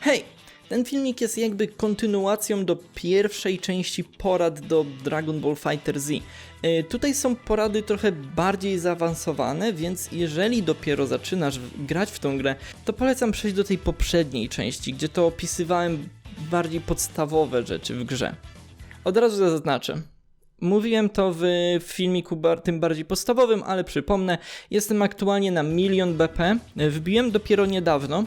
Hej! Ten filmik jest jakby kontynuacją do pierwszej części porad do Dragon Ball Fighter Z. Yy, tutaj są porady trochę bardziej zaawansowane, więc jeżeli dopiero zaczynasz grać w tą grę, to polecam przejść do tej poprzedniej części, gdzie to opisywałem bardziej podstawowe rzeczy w grze. Od razu zaznaczę. Mówiłem to w filmiku tym bardziej podstawowym, ale przypomnę, jestem aktualnie na milion BP, wbiłem dopiero niedawno.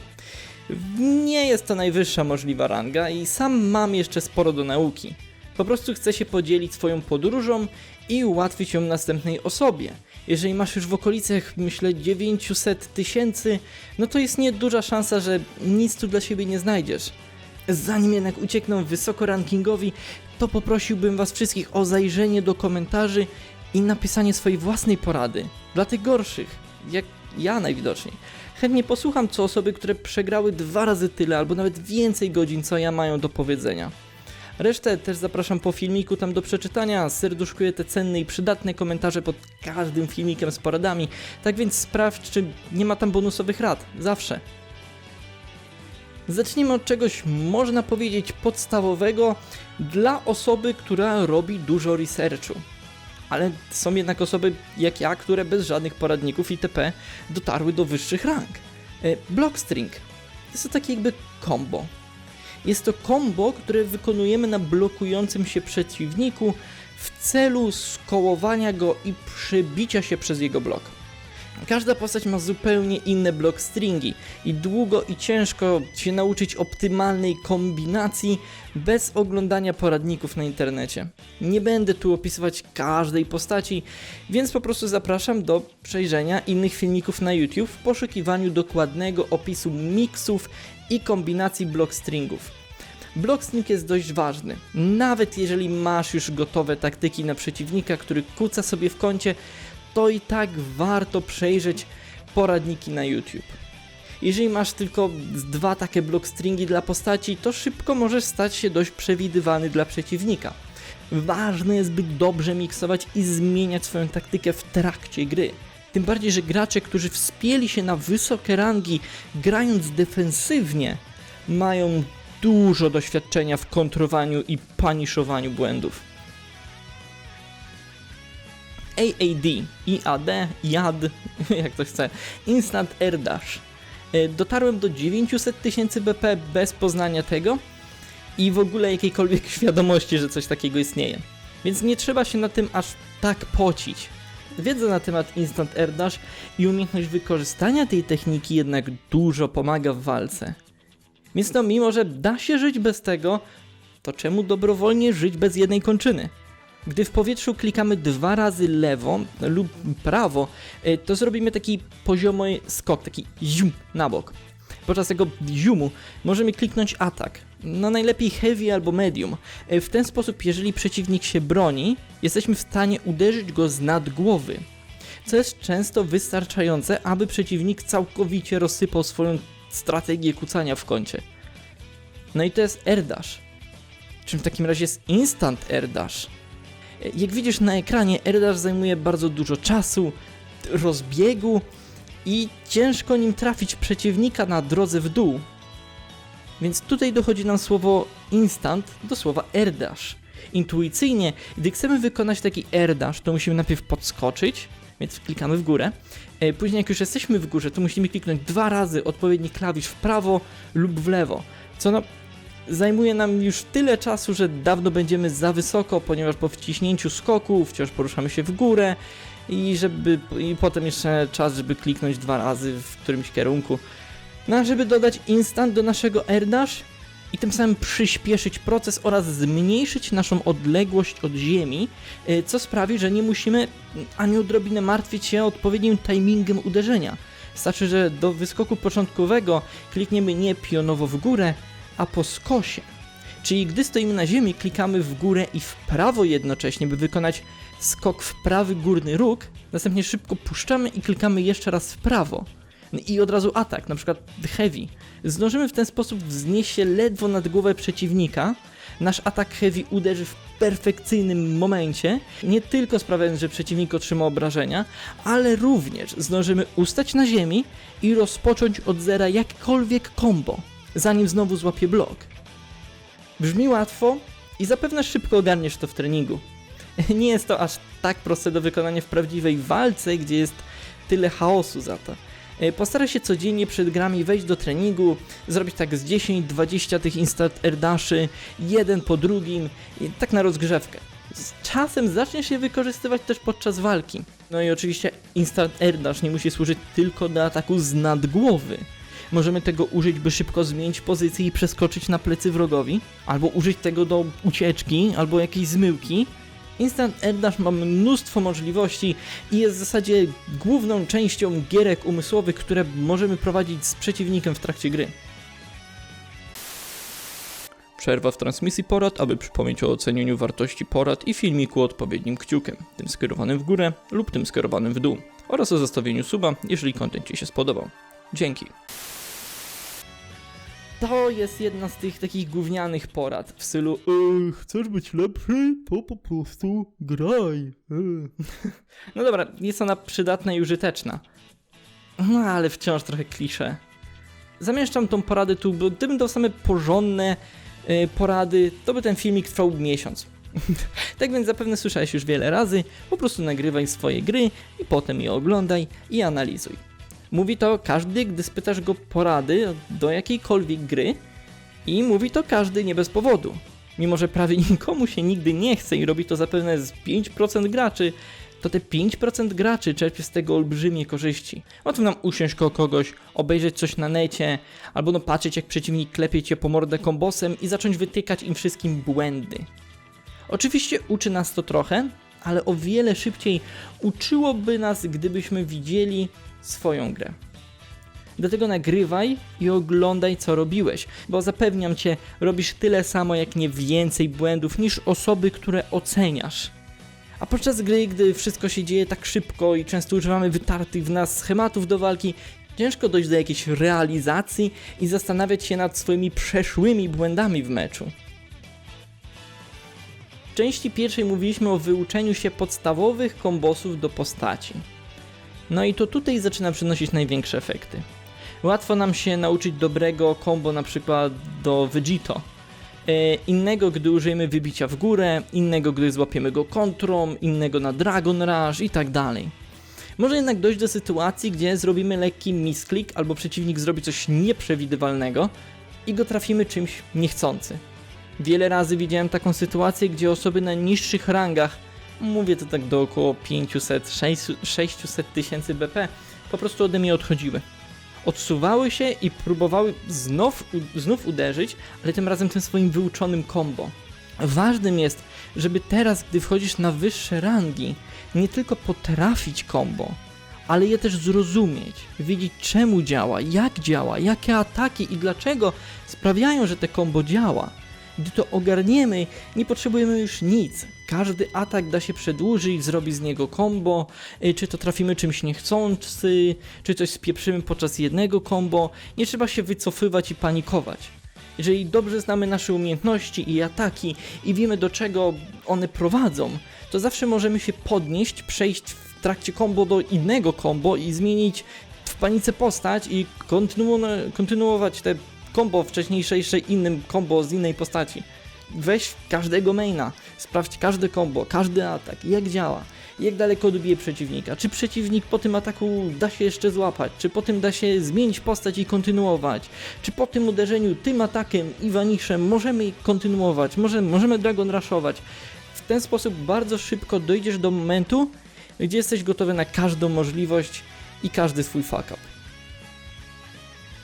Nie jest to najwyższa możliwa ranga i sam mam jeszcze sporo do nauki. Po prostu chcę się podzielić swoją podróżą i ułatwić ją następnej osobie. Jeżeli masz już w okolicach, myślę, 900 tysięcy, no to jest nieduża szansa, że nic tu dla siebie nie znajdziesz. Zanim jednak uciekną wysoko rankingowi, to poprosiłbym Was wszystkich o zajrzenie do komentarzy i napisanie swojej własnej porady. Dla tych gorszych, jak ja najwidoczniej. Chętnie posłucham, co osoby, które przegrały dwa razy tyle albo nawet więcej godzin, co ja mają do powiedzenia. Resztę też zapraszam po filmiku tam do przeczytania. Serduszkuję te cenne i przydatne komentarze pod każdym filmikiem z poradami. Tak więc sprawdź, czy nie ma tam bonusowych rad. Zawsze. Zacznijmy od czegoś, można powiedzieć, podstawowego dla osoby, która robi dużo researchu. Ale są jednak osoby jak ja, które bez żadnych poradników itp. dotarły do wyższych rank. E, Blockstring. Jest to takie jakby combo. Jest to combo, które wykonujemy na blokującym się przeciwniku w celu skołowania go i przebicia się przez jego blok. Każda postać ma zupełnie inne block stringi i długo i ciężko się nauczyć optymalnej kombinacji bez oglądania poradników na internecie. Nie będę tu opisywać każdej postaci, więc po prostu zapraszam do przejrzenia innych filmików na YouTube w poszukiwaniu dokładnego opisu miksów i kombinacji block stringów. Blockstring jest dość ważny. Nawet jeżeli masz już gotowe taktyki na przeciwnika, który kuca sobie w kącie, to i tak warto przejrzeć poradniki na YouTube. Jeżeli masz tylko dwa takie blockstringi dla postaci, to szybko możesz stać się dość przewidywany dla przeciwnika. Ważne jest, by dobrze miksować i zmieniać swoją taktykę w trakcie gry. Tym bardziej, że gracze, którzy wspięli się na wysokie rangi grając defensywnie, mają dużo doświadczenia w kontrowaniu i paniszowaniu błędów. AAD, IAD, JAD, jak to chce, Instant Air Dash. E, Dotarłem do 900 tysięcy BP bez poznania tego i w ogóle jakiejkolwiek świadomości, że coś takiego istnieje. Więc nie trzeba się na tym aż tak pocić. Wiedza na temat Instant Air Dash i umiejętność wykorzystania tej techniki jednak dużo pomaga w walce. Więc no, mimo że da się żyć bez tego, to czemu dobrowolnie żyć bez jednej kończyny? Gdy w powietrzu klikamy dwa razy lewo lub prawo, y, to zrobimy taki poziomy skok, taki zium na bok. Podczas tego ziumu możemy kliknąć atak. No najlepiej heavy albo medium. Y, W ten sposób, jeżeli przeciwnik się broni, jesteśmy w stanie uderzyć go z nad głowy. Co jest często wystarczające, aby przeciwnik całkowicie rozsypał swoją strategię kucania w kącie. No i to jest air dash. Czym w takim razie jest instant air dash? Jak widzisz na ekranie, Erdash zajmuje bardzo dużo czasu, rozbiegu i ciężko nim trafić przeciwnika na drodze w dół. Więc tutaj dochodzi nam słowo instant do słowa Erdash. Intuicyjnie, gdy chcemy wykonać taki Erdash, to musimy najpierw podskoczyć, więc klikamy w górę. E, Później jak już jesteśmy w górze, to musimy kliknąć dwa razy odpowiedni klawisz w prawo lub w lewo. Co no zajmuje nam już tyle czasu, że dawno będziemy za wysoko, ponieważ po wciśnięciu skoku wciąż poruszamy się w górę i żeby i potem jeszcze czas, żeby kliknąć dwa razy w którymś kierunku. No a żeby dodać instant do naszego AirDash i tym samym przyspieszyć proces oraz zmniejszyć naszą odległość od ziemi, y, co sprawi, że nie musimy ani odrobinę martwić się odpowiednim timingiem uderzenia. Wystarczy, że do wyskoku początkowego klikniemy nie pionowo w górę, a po skosie. Czyli gdy stoimy na ziemi, klikamy w górę i w prawo jednocześnie, by wykonać skok w prawy górny róg, następnie szybko puszczamy i klikamy jeszcze raz w prawo. I od razu atak, na przykład heavy. Zdążymy w ten sposób wznieść się ledwo nad głowę przeciwnika. Nasz atak heavy uderzy w perfekcyjnym momencie, nie tylko sprawiając, że przeciwnik otrzyma obrażenia, ale również zdążymy ustać na ziemi i rozpocząć od zera jakkolwiek combo. Zanim znowu złapie blok. Brzmi łatwo i zapewne szybko ogarniesz to w treningu. Nie jest to aż tak proste do wykonania w prawdziwej walce, gdzie jest tyle chaosu za to. E, Postaraj się codziennie przed grami wejść do treningu, zrobić tak z 10-20 tych instant air daszy, jeden po drugim, tak na rozgrzewkę. Z czasem zaczniesz je wykorzystywać też podczas walki. No i oczywiście instant air dash nie musi służyć tylko do ataku z nadgłowy. Możemy tego użyć, by szybko zmienić pozycję i przeskoczyć na plecy wrogowi, albo użyć tego do ucieczki, albo jakiejś zmyłki. Instant Air Dash ma mnóstwo możliwości i jest w zasadzie główną częścią gierek umysłowych, które możemy prowadzić z przeciwnikiem w trakcie gry. Przerwa w transmisji porad, aby przypomnieć o ocenieniu wartości porad i filmiku odpowiednim kciukiem, tym skierowanym w górę lub tym skierowanym w dół, oraz o zostawieniu suba, jeżeli kontent Ci się spodobał. Dzięki. To jest jedna z tych takich gównianych porad w stylu e, chcesz być lepszy, to po prostu graj. e. No dobra, jest ona przydatna i użyteczna. No ale wciąż trochę klisze. Zamieszczam tą poradę tu, bo gdybym dał same porządne e, porady, to by ten filmik trwał miesiąc. tak więc zapewne słyszałeś już wiele razy, po prostu nagrywaj swoje gry i potem je oglądaj i analizuj. Mówi to każdy, gdy spytasz go porady do jakiejkolwiek gry i mówi to każdy nie bez powodu. Mimo, że prawie nikomu się nigdy nie chce i robi to zapewne z 5% graczy, to te 5% graczy czerpie z tego olbrzymie korzyści. Łatwo nam usiąść koło kogoś, obejrzeć coś na necie, albo no patrzeć jak przeciwnik klepie cię po mordę kombosem i zacząć wytykać im wszystkim błędy. Oczywiście uczy nas to trochę, ale o wiele szybciej uczyłoby nas, gdybyśmy widzieli swoją grę. Dlatego nagrywaj i oglądaj, co robiłeś, bo zapewniam cię, robisz tyle samo, jak nie więcej błędów niż osoby, które oceniasz. A podczas gry, gdy wszystko się dzieje tak szybko i często używamy wytartych w nas schematów do walki, ciężko dojść do jakiejś realizacji i zastanawiać się nad swoimi przeszłymi błędami w meczu. W części pierwszej mówiliśmy o wyuczeniu się podstawowych kombosów do postaci. No i to tutaj zaczyna przynosić największe efekty. Łatwo nam się nauczyć dobrego combo na przykład do Vegito. E, innego, gdy użyjemy wybicia w górę, innego, gdy złapiemy go kontrą, innego na Dragon Rush i tak dalej. Może jednak dojść do sytuacji, gdzie zrobimy lekki misklik albo przeciwnik zrobi coś nieprzewidywalnego i go trafimy czymś niechcący. Wiele razy widziałem taką sytuację, gdzie osoby na niższych rangach mówię to tak do około 500, 600 tysięcy BP, po prostu ode mnie odchodziły. Odsuwały się i próbowały znów, znów uderzyć, ale tym razem tym swoim wyuczonym combo. Ważnym jest, żeby teraz, gdy wchodzisz na wyższe rangi, nie tylko potrafić combo, ale je też zrozumieć, wiedzieć czemu działa, jak działa, jakie ataki i dlaczego sprawiają, że te combo działa. Gdy to ogarniemy, nie potrzebujemy już nic. Każdy atak da się przedłużyć, zrobi z niego combo, y, czy to trafimy czymś niechcący, czy coś spieprzymy podczas jednego combo. Nie trzeba się wycofywać i panikować. Jeżeli dobrze znamy nasze umiejętności i ataki i wiemy do czego one prowadzą, to zawsze możemy się podnieść, przejść w trakcie combo do innego combo i zmienić w panice postać i kontynu- kontynuować te combo wcześniejsze innym combo z innej postaci. Weź każdego maina, sprawdź każde combo, każdy atak, jak działa, jak daleko odbije przeciwnika, czy przeciwnik po tym ataku da się jeszcze złapać, czy po tym da się zmienić postać i kontynuować, czy po tym uderzeniu tym atakiem i vaniszem możemy kontynuować, może, możemy Dragon Rushować. W ten sposób bardzo szybko dojdziesz do momentu, gdzie jesteś gotowy na każdą możliwość i każdy swój fuck up.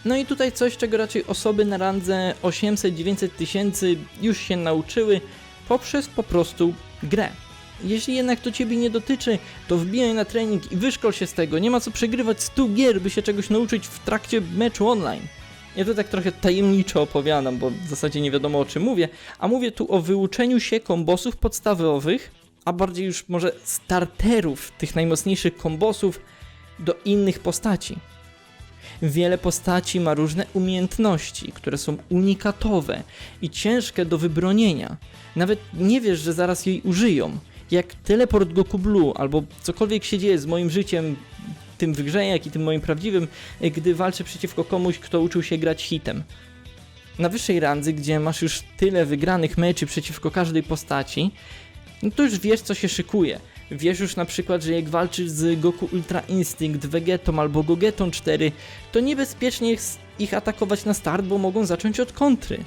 No i tutaj coś, czego raczej osoby na randze 800-900 tysięcy już się nauczyły poprzez po prostu grę. Jeśli jednak to Ciebie nie dotyczy, to wbijaj na trening i wyszkol się z tego. Nie ma co przegrywać 100 gier, by się czegoś nauczyć w trakcie meczu online. Ja to tak trochę tajemniczo opowiadam, bo w zasadzie nie wiadomo o czym mówię, a mówię tu o wyuczeniu się kombosów podstawowych, a bardziej już może starterów tych najmocniejszych kombosów do innych postaci. Wiele postaci ma różne umiejętności, które są unikatowe i ciężkie do wybronienia. Nawet nie wiesz, że zaraz jej użyją. Jak teleport Goku Blue albo cokolwiek się dzieje z moim życiem, tym w grze, jak i tym moim prawdziwym, gdy walczę przeciwko komuś, kto uczył się grać hitem. na wyższej randze, gdzie masz już tyle wygranych meczy przeciwko każdej postaci, no to już wiesz, co się szykuje. Wiesz już na przykład, że jak walczysz z Goku Ultra Instinct, Vegetą albo Gogetą 4, to niebezpiecznie ich atakować na start, bo mogą zacząć od kontry.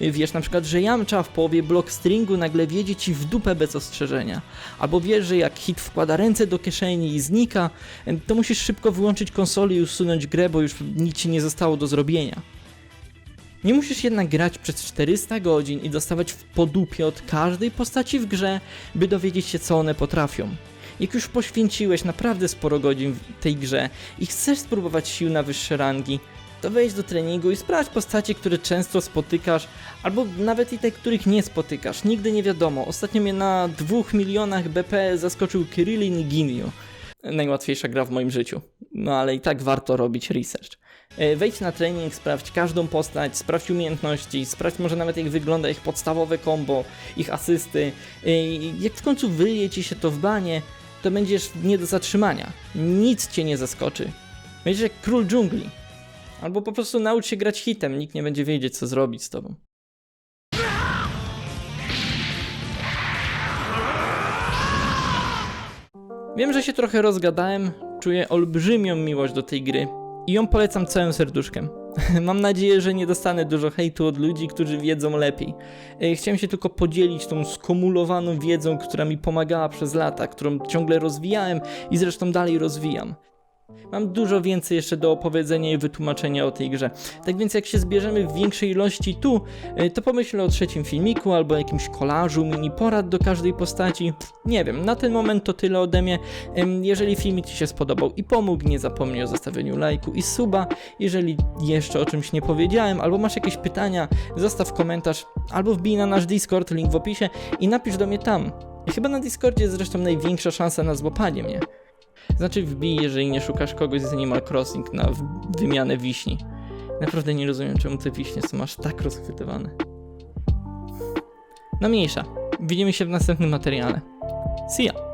Wiesz na przykład, że Yamcha w połowie block stringu nagle wiedzie ci w dupę bez ostrzeżenia. Albo wiesz, że jak hit wkłada ręce do kieszeni i znika, to musisz szybko wyłączyć konsolę i usunąć grę, bo już nic ci nie zostało do zrobienia. Nie musisz jednak grać przez 400 godzin i dostawać w podupie od każdej postaci w grze, by dowiedzieć się co one potrafią. Jak już poświęciłeś naprawdę sporo godzin w tej grze i chcesz spróbować sił na wyższe rangi, to wejdź do treningu i sprawdź postacie, które często spotykasz, albo nawet i te, których nie spotykasz. Nigdy nie wiadomo. Ostatnio mnie na 2 milionach BP zaskoczył Kirillin Ginyu. Najłatwiejsza gra w moim życiu. No ale i tak warto robić research. E, Wejdź na trening, sprawdź każdą postać, sprawdź umiejętności, sprawdź może nawet jak wygląda ich podstawowe combo, ich asysty. E, Jak w końcu wyje ci się to w banie, to będziesz nie do zatrzymania. Nic cię nie zaskoczy. Będziesz jak król dżungli. Albo po prostu naucz się grać hitem, nikt nie będzie wiedzieć co zrobić z tobą. Wiem, że się trochę rozgadałem, czuję olbrzymią miłość do tej gry i ją polecam całym serduszkiem. Mam nadzieję, że nie dostanę dużo hejtu od ludzi, którzy wiedzą lepiej. E, Chciałem się tylko podzielić tą skumulowaną wiedzą, która mi pomagała przez lata, którą ciągle rozwijałem i zresztą dalej rozwijam. Mam dużo więcej jeszcze do opowiedzenia i wytłumaczenia o tej grze. Tak więc jak się zbierzemy w większej ilości tu, y, to pomyślę o trzecim filmiku albo jakimś kolażu, mini porad do każdej postaci. Nie wiem, na ten moment to tyle ode mnie. Jeżeli filmik Ci się spodobał i pomógł, nie zapomnij o zostawieniu lajku i suba. Jeżeli jeszcze o czymś nie powiedziałem, albo masz jakieś pytania, zostaw komentarz, albo wbij na nasz Discord, link w opisie i napisz do mnie tam. Chyba na Discordzie jest zresztą największa szansa na złapanie mnie. Znaczy wbij, jeżeli nie szukasz kogoś z Animal Crossing na wymianę wiśni. Naprawdę nie rozumiem, czemu te wiśnie są aż tak rozchwytywane. No mniejsza. Widzimy się w następnym materiale. See ya!